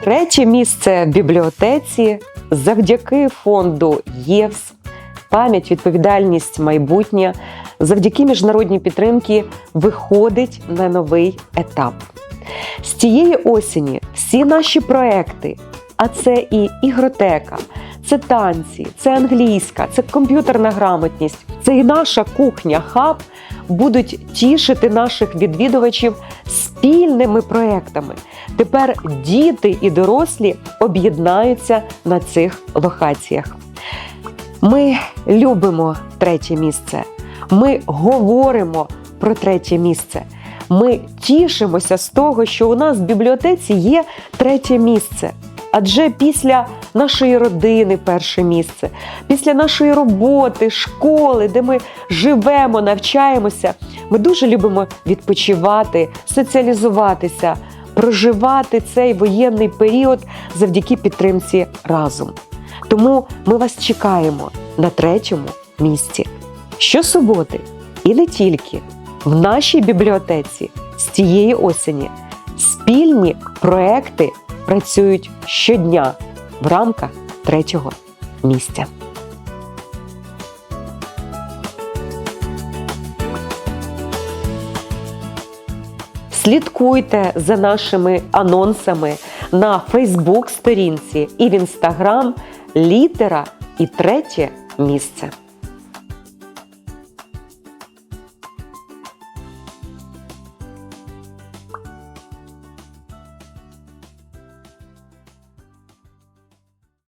Третє місце в бібліотеці завдяки фонду ЄВС, пам'ять, відповідальність, майбутнє, завдяки міжнародній підтримці виходить на новий етап. З цієї осені всі наші проекти, а це і ігротека, це танці, це англійська, це комп'ютерна грамотність, це і наша кухня хаб будуть тішити наших відвідувачів спільними проектами. Тепер діти і дорослі об'єднаються на цих локаціях. Ми любимо третє місце. Ми говоримо про третє місце. Ми тішимося з того, що у нас в бібліотеці є третє місце. Адже після нашої родини перше місце, після нашої роботи, школи, де ми живемо, навчаємося, ми дуже любимо відпочивати, соціалізуватися, проживати цей воєнний період завдяки підтримці разом. Тому ми вас чекаємо на третьому місці. Щосуботи і не тільки в нашій бібліотеці з цієї осені спільні проекти працюють щодня в рамках третього місця. Слідкуйте за нашими анонсами на Фейсбук сторінці і в інстаграм літера і третє місце.